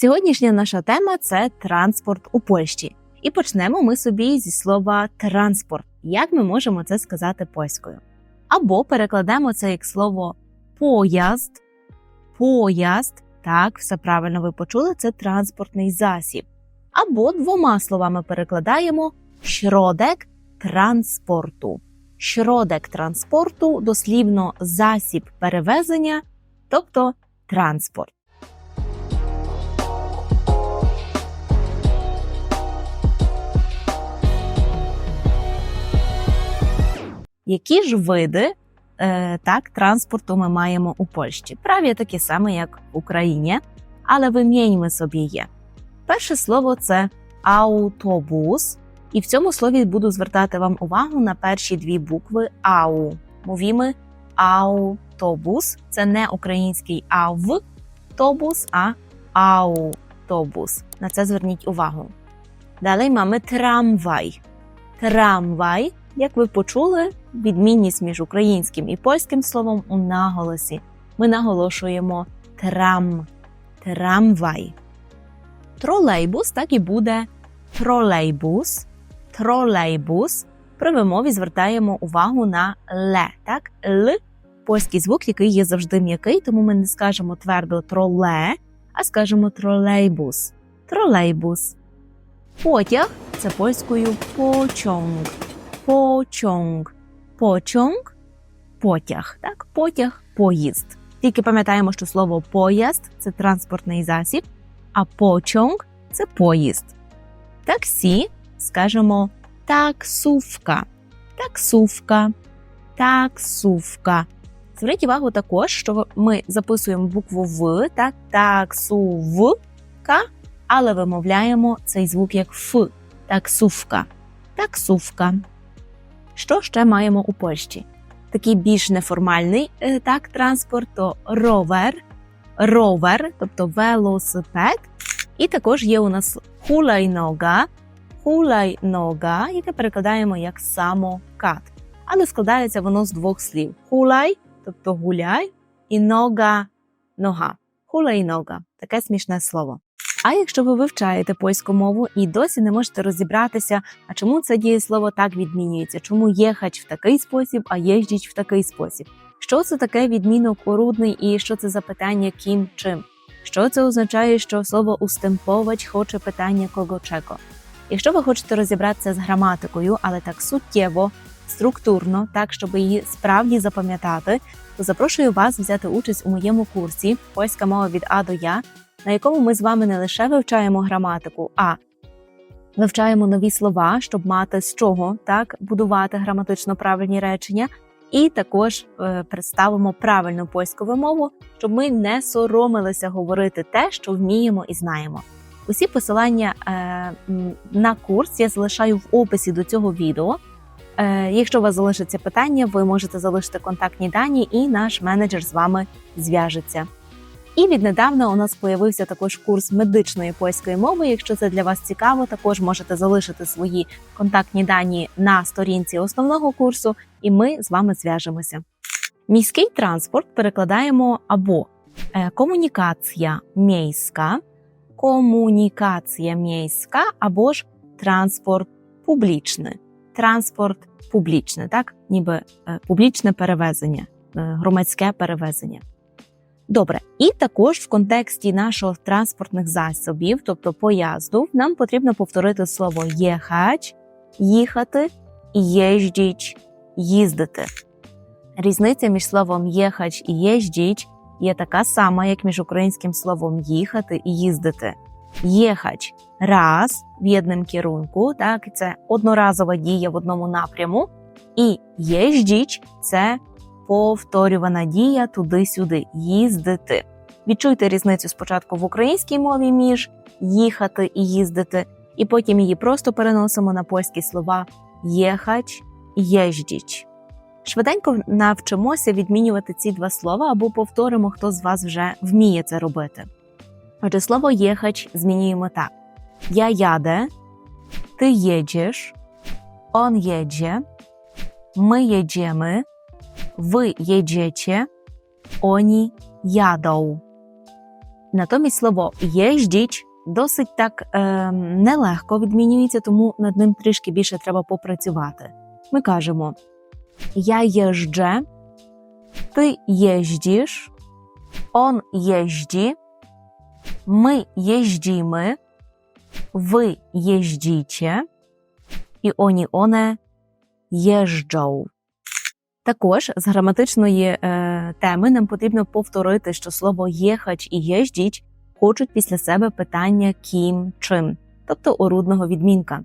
Сьогоднішня наша тема це транспорт у Польщі. І почнемо ми собі зі слова транспорт. Як ми можемо це сказати польською? Або перекладемо це як слово поїзд, поїзд. Так, все правильно ви почули, це транспортний засіб. Або двома словами перекладаємо środek транспорту. Środek транспорту дослівно засіб перевезення, тобто транспорт. Які ж види е, так, транспорту ми маємо у Польщі? Праві такі самі, як в Україні, але виміньми собі є. Перше слово це автобус, і в цьому слові буду звертати вам увагу на перші дві букви ау. Мовімо автобус. Це не український автобус, а аутобус. На це зверніть увагу. Далі маємо трамвай. Трамвай, як ви почули, відмінність між українським і польським словом у наголосі. Ми наголошуємо трам, трамвай. Тролейбус так і буде тролейбус, тролейбус. При вимові звертаємо увагу на ле, так? Л польський звук, який є завжди м'який, тому ми не скажемо твердо троле, а скажемо тролейбус. Тролейбус. Потяг це польською почонг. Почонг. Почонг потяг. Так, потяг, поїзд. Тільки пам'ятаємо, що слово поїзд це транспортний засіб, а почонг це поїзд. Таксі скажемо таксувка. Таксувка. Таксувка. Зверніть увагу також, що ми записуємо букву В, так, таксувка, але вимовляємо цей звук як Ф. Таксувка. Таксувка. Що ще маємо у Польщі? Такий більш неформальний е, так, транспорт то ровер, ровер, тобто велосипед. І також є у нас хулайнога, хулайнога, яке перекладаємо як самокат. Але складається воно з двох слів: хулай, тобто гуляй, і нога нога. Хулайнога таке смішне слово. А якщо ви вивчаєте польську мову і досі не можете розібратися, а чому це дієслово так відмінюється? Чому єхач в такий спосіб, а єждіч в такий спосіб? Що це таке відмінок порудний і що це за питання ким чим? Що це означає, що слово устемповач хоче питання кого чого? Якщо ви хочете розібратися з граматикою, але так суттєво, структурно, так щоб її справді запам'ятати, то запрошую вас взяти участь у моєму курсі Польська мова від А до Я, на якому ми з вами не лише вивчаємо граматику, а вивчаємо нові слова, щоб мати з чого так будувати граматично правильні речення. І також е, представимо правильну польську вимову, щоб ми не соромилися говорити те, що вміємо і знаємо. Усі посилання е, на курс я залишаю в описі до цього відео. Е, якщо у вас залишиться питання, ви можете залишити контактні дані, і наш менеджер з вами зв'яжеться. І віднедавна у нас появився також курс медичної польської мови. Якщо це для вас цікаво, також можете залишити свої контактні дані на сторінці основного курсу, і ми з вами зв'яжемося. Міський транспорт перекладаємо або е, комунікація міська, комунікація міська, або ж транспорт публічний. Транспорт публічний, так ніби е, публічне перевезення, е, громадське перевезення. Добре, і також в контексті наших транспортних засобів, тобто поїзду, нам потрібно повторити слово єхач, їхати і єждіч їздити. Різниця між словом єхач і єждіч є така сама, як між українським словом їхати і їздити. Єхач раз в єдному керунку, так це одноразова дія в одному напряму, і єждіч це повторювана дія туди-сюди їздити. Відчуйте різницю спочатку в українській мові між їхати і їздити, і потім її просто переносимо на польські слова єхач єждіч. Швиденько навчимося відмінювати ці два слова або повторимо, хто з вас вже вміє це робити. Отже, слово єхач змінюємо так: Я яде, ти їдеш, он jedzie, ми jedziemy, Wy jedziecie, oni jadą. Натомість слово єждіч досить так е, нелегко відмінюється, тому над ним трішки більше треба попрацювати. Ми кажемо Я єждже, ти єждіш, он єжді, ми єждіми, ви єждіче, і оні оне єжджоу. Також з граматичної е, теми нам потрібно повторити, що слово єхач і єждіч хочуть після себе питання ким чим, тобто орудного відмінка.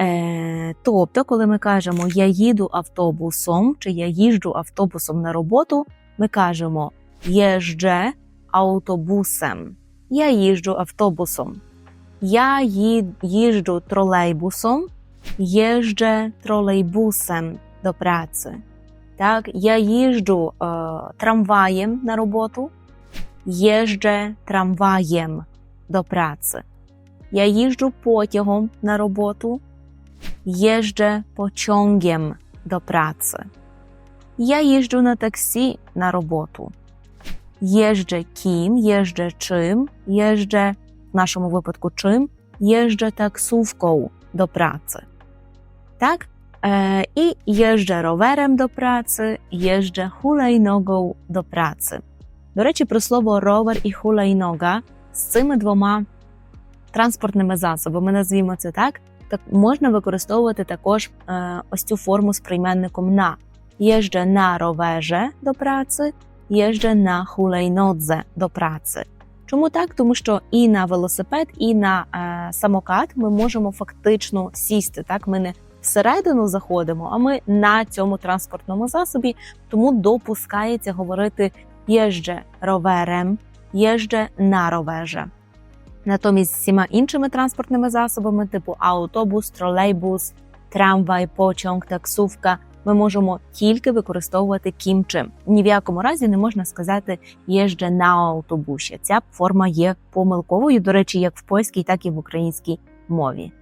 Е, тобто, коли ми кажемо я їду автобусом чи я їжджу автобусом на роботу, ми кажемо єждже автобусем. Я їжджу автобусом. Я їжджу тролейбусом, їжджу тролейбусем до праці. Так, я їжджу е, трамваєм на роботу, їжджу трамваєм до праці. Я їжджу потягом на роботу, їжджу пociągiem до праці. Я їжджу на таксі на роботу. Їжджу ким, їжджу чим, їжджу, в нашому випадку чим, їжджу таксówką до праці. Так? E, I jeżdżę rowerem do pracy, jeżdżę hulajnogą до праці. До речі, про слово ровер і хулайнога з цими двома транспортними засобами, назвімо це так, так можна використовувати також ось цю форму з прийменником на. Jeżdżę на роверze до праці, jeżdżę на хулайнодзе до праці. Чому так? Тому що і на велосипед, і на е, самокат ми можемо фактично сісти. Так, ми не всередину заходимо, а ми на цьому транспортному засобі, тому допускається говорити їждже роверем, їждже на роверже. Натомість всіма іншими транспортними засобами, типу автобус, тролейбус, трамвай, потяг, таксувка, ми можемо тільки використовувати ким чим. Ні в якому разі не можна сказати їждже на автобусі. Ця форма є помилковою, до речі, як в польській, так і в українській мові.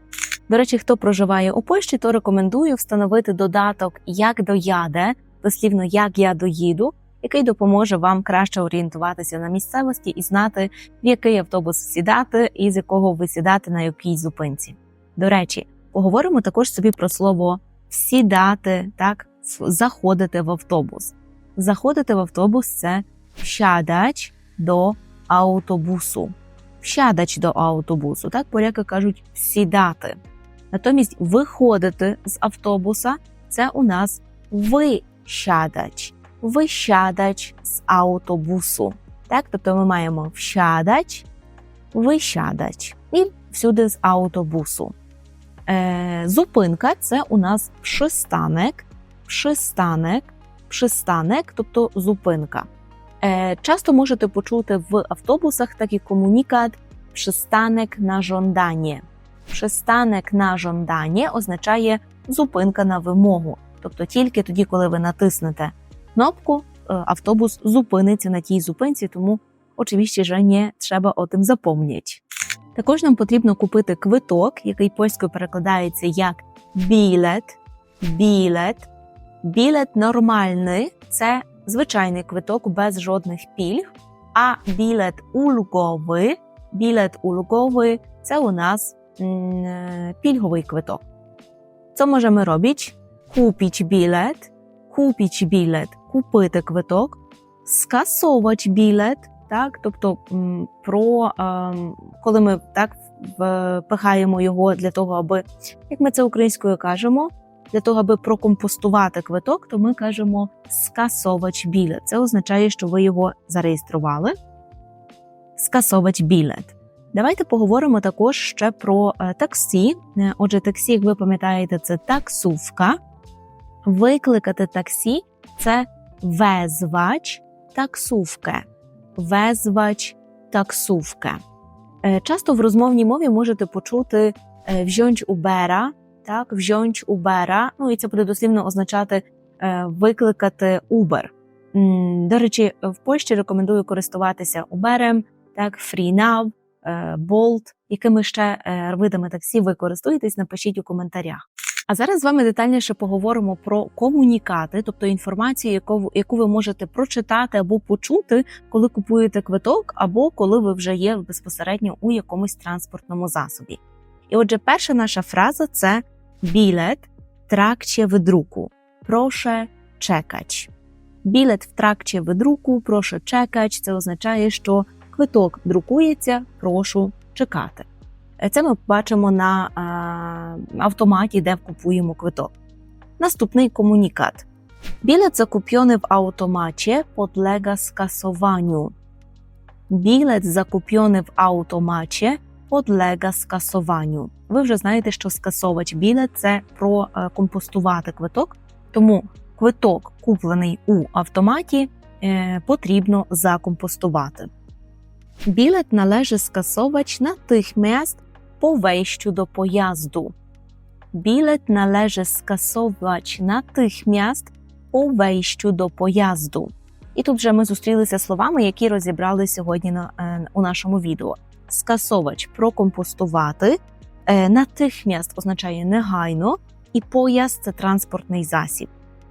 До речі, хто проживає у Польщі, то рекомендую встановити додаток як дояде, дослівно як я доїду, який допоможе вам краще орієнтуватися на місцевості і знати, в який автобус сідати і з якого ви сідати на якій зупинці. До речі, поговоримо також собі про слово сідати, так заходити в автобус. Заходити в автобус це вsiadać до автобусу. Вsiadać до автобусу, так поляки кажуть сідати. Натомість виходити з автобуса це у нас висядач. Висядач з автобусу. Так, тобто ми маємо вsiadać, висядач і всюди з автобусу. Е, зупинка це у нас przystanek, przystanek, przystanek, тобто зупинка. Е, часто можете почути в автобусах такий комунікат przystanek на żądanie. Przystanek на żądanie означає зупинка на вимогу. Тобто тільки тоді, коли ви натиснете кнопку, е, автобус зупиниться на тій зупинці, тому очевидно, що не треба о тим запомнити. Також нам потрібно купити квиток, який польською перекладається як білет. Білет. Білет нормальний це звичайний квиток без жодних пільг, а білет ульговий, білет ульговий це у нас е, пільговий квиток. Co możemy robić? Kupić bilet, kupić bilet, купити квиток, скасовувати білет, так, тобто про ем, коли ми так впихаємо його для того, аби, як ми це українською кажемо, для того, аби прокомпостувати квиток, то ми кажемо скасовач білет. Це означає, що ви його зареєстрували. Скасовач білет. Давайте поговоримо також ще про е, таксі. Е, Отже, таксі, як ви пам'ятаєте, це таксувка. Викликати таксі це везвач таксувки. Везвач таксувки. Е, Часто в розмовній мові можете почути «wziąć Ubera», так, «wziąć Ubera», ну і це буде дослівно означати викликати Uber. До речі, в Польщі рекомендую користуватися Uberем, так, FreeNow, е, Bolt, якими ще е, видами таксі ви користуєтесь, напишіть у коментарях. А зараз з вами детальніше поговоримо про комунікати, тобто інформацію, яку, яку ви можете прочитати або почути, коли купуєте квиток, або коли ви вже є безпосередньо у якомусь транспортному засобі. І отже, перша наша фраза це білет тракче в друку. Проше чекач. Білет в тракче в друку, проше чекач. Це означає, що квиток друкується, прошу чекати. Це ми бачимо на автоматі, де купуємо квиток. Наступний комунікат. Білет закуpiony w automacie podlega skasowaniu. Білет закуpiony в automacie podlega skasowaniu. Ви вже знаєте, що скасовувач білет це про е, компостувати квиток, тому квиток, куплений у автоматі, е, потрібно закомпостувати. Білет належить скасовувач natychmiast po wejściu do pojazdu. Bilet należy skasować natychmiast po wejściu до поїзду. І тут вже ми зустрілися словами, які розібрали сьогодні на, е, у нашому відео. Скасовач прокомпостувати, е, natychmiast означає негайно, і поїзд це транспортний засіб.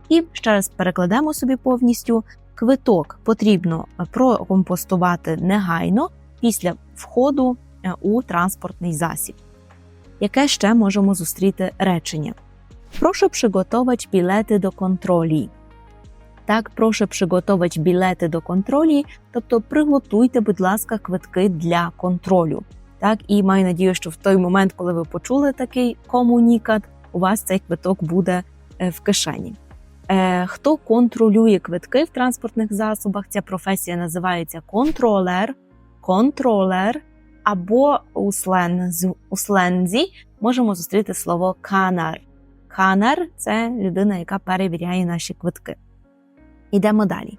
І ще раз перекладемо собі повністю: квиток потрібно прокомпостувати негайно після входу е, у транспортний засіб. Яке ще можемо зустріти речення? Прошу przygotować білети до контролі. Так, прошу przygotować білети до контролі, тобто приготуйте, будь ласка, квитки для контролю. Так, і маю надію, що в той момент, коли ви почули такий комунікат, у вас цей квиток буде е, в кишені. Е, Хто контролює квитки в транспортних засобах? Ця професія називається контролер, контролер, або у, сленз, у слензі можемо зустріти слово канар. Канар це людина, яка перевіряє наші квитки. Йдемо далі.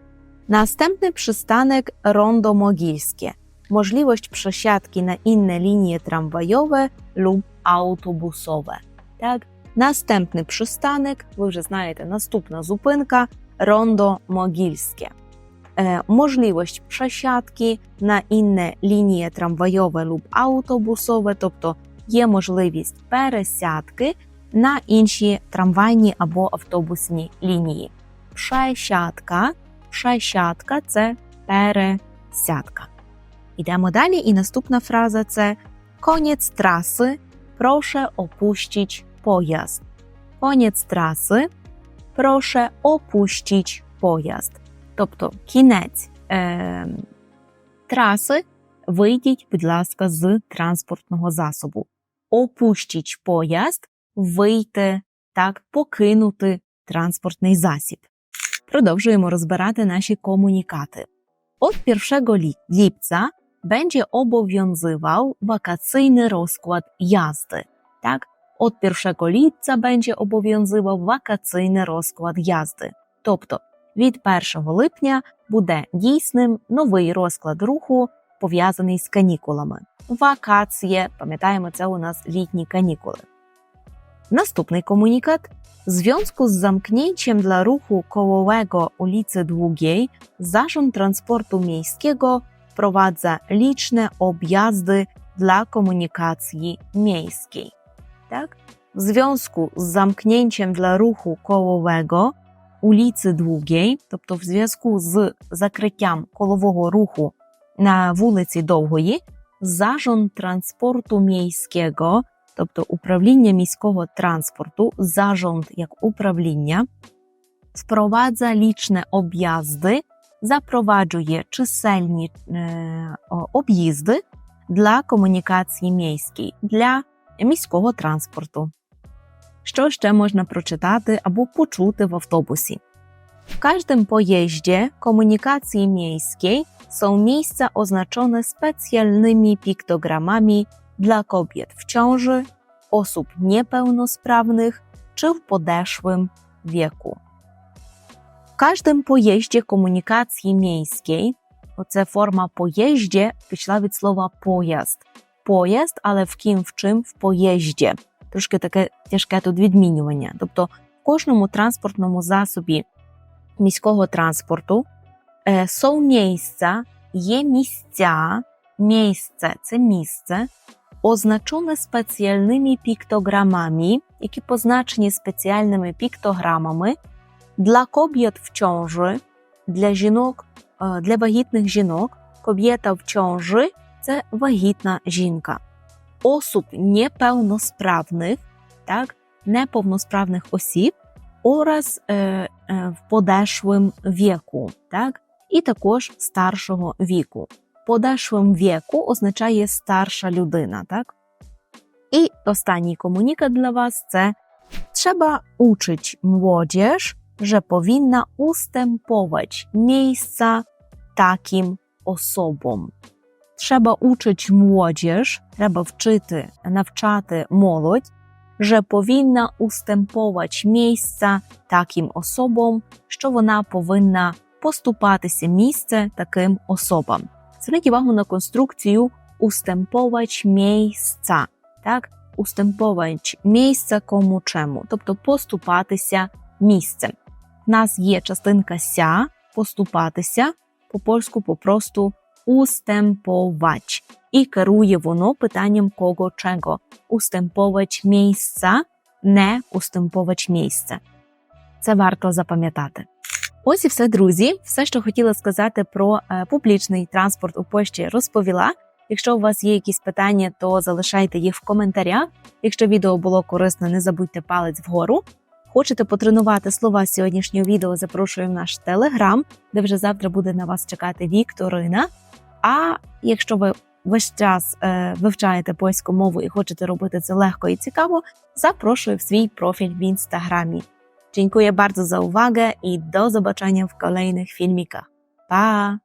Przystanek Rondo Mogilskie. Możliwość przesiadki na inne linie tramwajowe lub autobusowe. Так, Наступний przystanek, ви вже знаєте, наступна зупинка Рондо Могільське. Е, можливість przesiadки на інне лінії трамвайове луб автобусове, тобто є можливість пересядки на інші трамвайні або автобусні лінії. Przesiadka, przesiadka – це пересядка. Йдемо далі, і наступна фраза це koniec траси, proszę opuścić pojazd. Koniec trasy, proszę opuścić pojazd. Тобто кінець е, траси, вийдіть, будь ласка, з транспортного засобу. Опустіть поїзд, вийти, так, покинути транспортний засіб. Продовжуємо розбирати наші комунікати. Od 1 li- lipca będzie obowiązywał wakacyjny rozkład jazdy. Tak? Od 1 lipca będzie obowiązywał wakacyjny rozkład jazdy. Тобто від 1 липня буде дійсним новий розклад руху, пов'язаний з канікулами. Вакації, пам'ятаємо, це у нас літні канікули. Наступний комунікат. W związku z zamknięciem dla ruchu kołowego ulicy Długiej, Zarząd Transportu Miejskiego wprowadza liczne objazdy dla komunikacji miejskiej. Tak? W związku z zamknięciem dla ruchu kołowego ulicy Długiej, тобто в зв'язку з закриттям колового руху на вулиці Довгої, Zarząd Transportu Miejskiego тобто управління міського транспорту, зарząd як управління, впровадza лічне об'їзди, запроваджує чисельні е, об'їзди для комунікації міській, для міського транспорту. Що ще можна прочитати або почути в автобусі? W każdym pojeździe komunikacji miejskiej są miejsca oznaczone specjalnymi piktogramami dla kobiet w ciąży, osób niepełnosprawnych czy w podeszłym wieku. W każdym pojeździe komunikacji miejskiej, оце форма поїзді пішла від слова поїзд. Поїзд, але в ким в чим в поїзді. Трошки таке тяжке тут відмінювання. Тобто в кожному транспортному засобі міського транспорту е, są miejsca, є місця, місце це місце, oznaczone specjalnymi piktogramami, які позначені спеціальними піктограмами для kobiet в ciąży, для жінок, е, для вагітних жінок. Kobieta в ciąży – це вагітна жінка. Осіб неповносправних, так, неповносправних осіб, oraz е, е, в подешвим віку, так, і також старшого віку. Подешвим віку означає старша людина, так? І останній комунікат для вас це trzeba uczyć młodzież, że powinna ustępować miejsca takim osobom. Trzeba uczyć młodzież, треба вчити, навчати молодь, że powinna устемповать місця таким особам, що вона повинна поступатися місце таким особам. Зверніть увагу на конструкцію устемповач місця. Так, устемповач місця кому чему, тобто поступатися місцем. В нас є частинка ся поступатися, по польську попросту устемповач. І керує воно питанням кого чого. Устемповач місця, не устемповач місця. Це варто запам'ятати. Ось і все, друзі. Все, що хотіла сказати про е, публічний транспорт у Польщі, розповіла. Якщо у вас є якісь питання, то залишайте їх в коментарях. Якщо відео було корисно, не забудьте палець вгору. Хочете потренувати слова сьогоднішнього відео, запрошую в наш телеграм, де вже завтра буде на вас чекати Вікторина. А якщо ви весь час е, вивчаєте польську мову і хочете робити це легко і цікаво, запрошую в свій профіль в інстаграмі. Dziękuję bardzo za uwagę i do zobaczenia w kolejnych filmikach. Pa!